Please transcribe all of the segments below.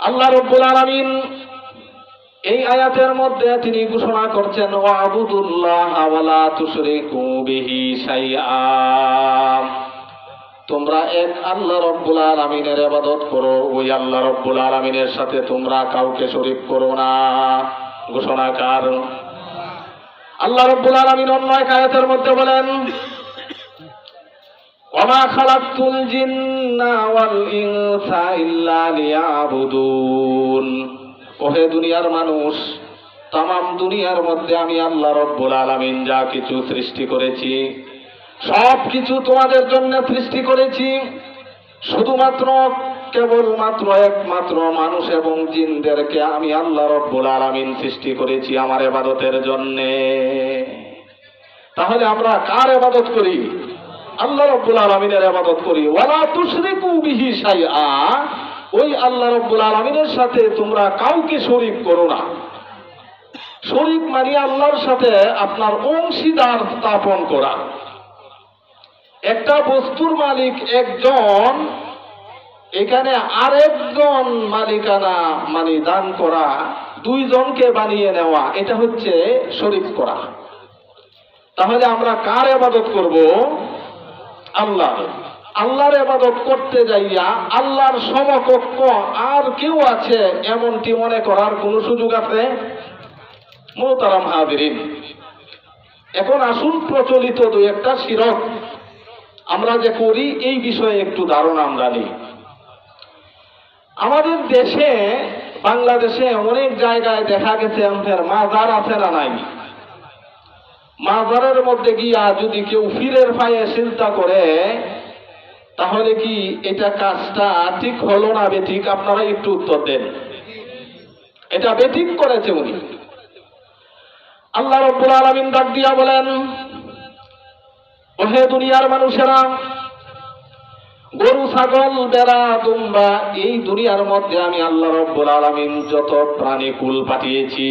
আল্লাহ রব্বুল আলামিন এই আয়াতের মধ্যে তিনি ঘোষণা করছেন তোমরা এক আল্লাহ রব্বুল আলামিনের ইবাদত করো, ওই আল্লাহ রব্বুল আলামিনের সাথে তোমরা কাউকে শরীক করো না। ঘোষণাকার। আল্লাহ রব্বুল আলামিন অন্য এক আয়াতের মধ্যে বলেন জিন্না ওয়াল ইনসা ইল্লা লিয়াবুদুন। ওহে দুনিয়ার মানুষ, তামাম দুনিয়ার মধ্যে আমি আল্লাহ রব্বুল আলামিন যা কিছু সৃষ্টি করেছি সব কিছু তোমাদের জন্য সৃষ্টি করেছি। শুধুমাত্র কেবলমাত্র একমাত্র মানুষ এবং জিনদেরকে আমি আল্লাহ রব্বুল আলামিন সৃষ্টি করেছি আমার এবাদতের জন্যে। তাহলে আমরা কার এবাদত করি? আল্লাহ রব্বুল আলমিনের আবাদত করি। ওয়ালা তুশরিকু বিহি শাইআ। ওই আল্লাহ রব্বুল আলমিনের সাথে তোমরা কাউকে শরীক করো না। শরীক মানে আল্লাহর সাথে আপনার অংশীদার স্থাপন করা। একটা বস্তুর মালিক একজন, এখানে আরেকজন মালিকানা মানে দান করা, দুইজনকে বানিয়ে নেওয়া, এটা হচ্ছে শরীক করা। তাহলে আমরা কার আবাদত করব? আল্লাহ। আল্লাহর আবাদত করতে যাইয়া আল্লাহর সমকক্ষ আর কেউ আছে এমনটি মনে করার কোন সুযোগ আছে? মোহতারাম হাদিরিন এখন আসুন প্রচলিত দুই একটা শিরক। আমরা যে করি, এই বিষয়ে একটু ধারণা আমরা নিই। আমাদের দেশে, বাংলাদেশে অনেক জায়গায় দেখা গেছে আমাদের মাজার আছে না নাই? মাজারের মধ্যে গিয়া যদি কেউ ফিরের পায়ে চিন্তা করে, তাহলে কি এটা কাজটা ঠিক হলো না বেঠিক? আপনারা একটু উত্তর দেন। এটা বেঠিক করেছে উনি। আল্লাহ রব্বুল আলামিন ডাক দিয়া বলেন, ওহে দুনিয়ার মানুষেরা, গরু, ছাগল বেড়া দুম্বা, এই দুনিয়ার মধ্যে আমি আল্লাহ রব্বুল আলামিন যত প্রাণী কুল পাঠিয়েছি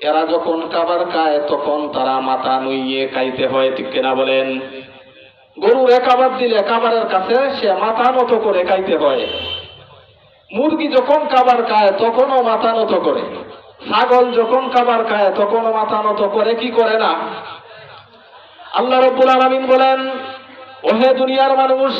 এরা যখন কাবার খায়, তখন তারা মাথা নুইয়ে খাইতে হয়, ঠিক কিনা বলেন? গরু একাবার দিলে কাবারের কাছে সে মাথা নত করে খাইতে হয়। মুরগি যখন কাবার খায়, তখনও মাথা নত করে। ছাগল যখন কাবার খায়, তখনও মাথা নত করে, কি করে না? আল্লাহ রব্বুল আলামিন বলেন, ওহে দুনিয়ার মানুষ,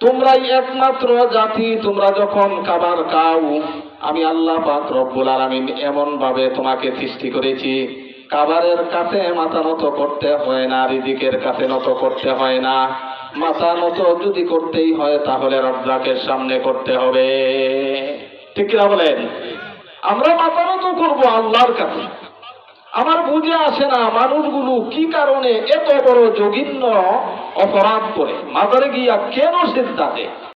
তোমরাই একমাত্র জাতি, তোমরা যখন কাবার খাও আমি আল্লাহ পাক রব্বুল আলামিন এমন ভাবে তোমাকে সৃষ্টি করেছি। কাবারের কাছে মাথা নত করতে হয় না, রিজিকের কাছে নত করতে হয় না। মাথা নত যদি করতেই হয় তাহলে রব্জাকের সামনে করতে হবে। ঠিক কিনা বলেন? আমরা মাথা নত করব আল্লাহর কাছে। আমার বুঝে আসে না মানুষগুলো কি কারণে এত বড় জঘিন্য অপরাধ করে। মাজারে গিয়া কেন সিদ্ধাতে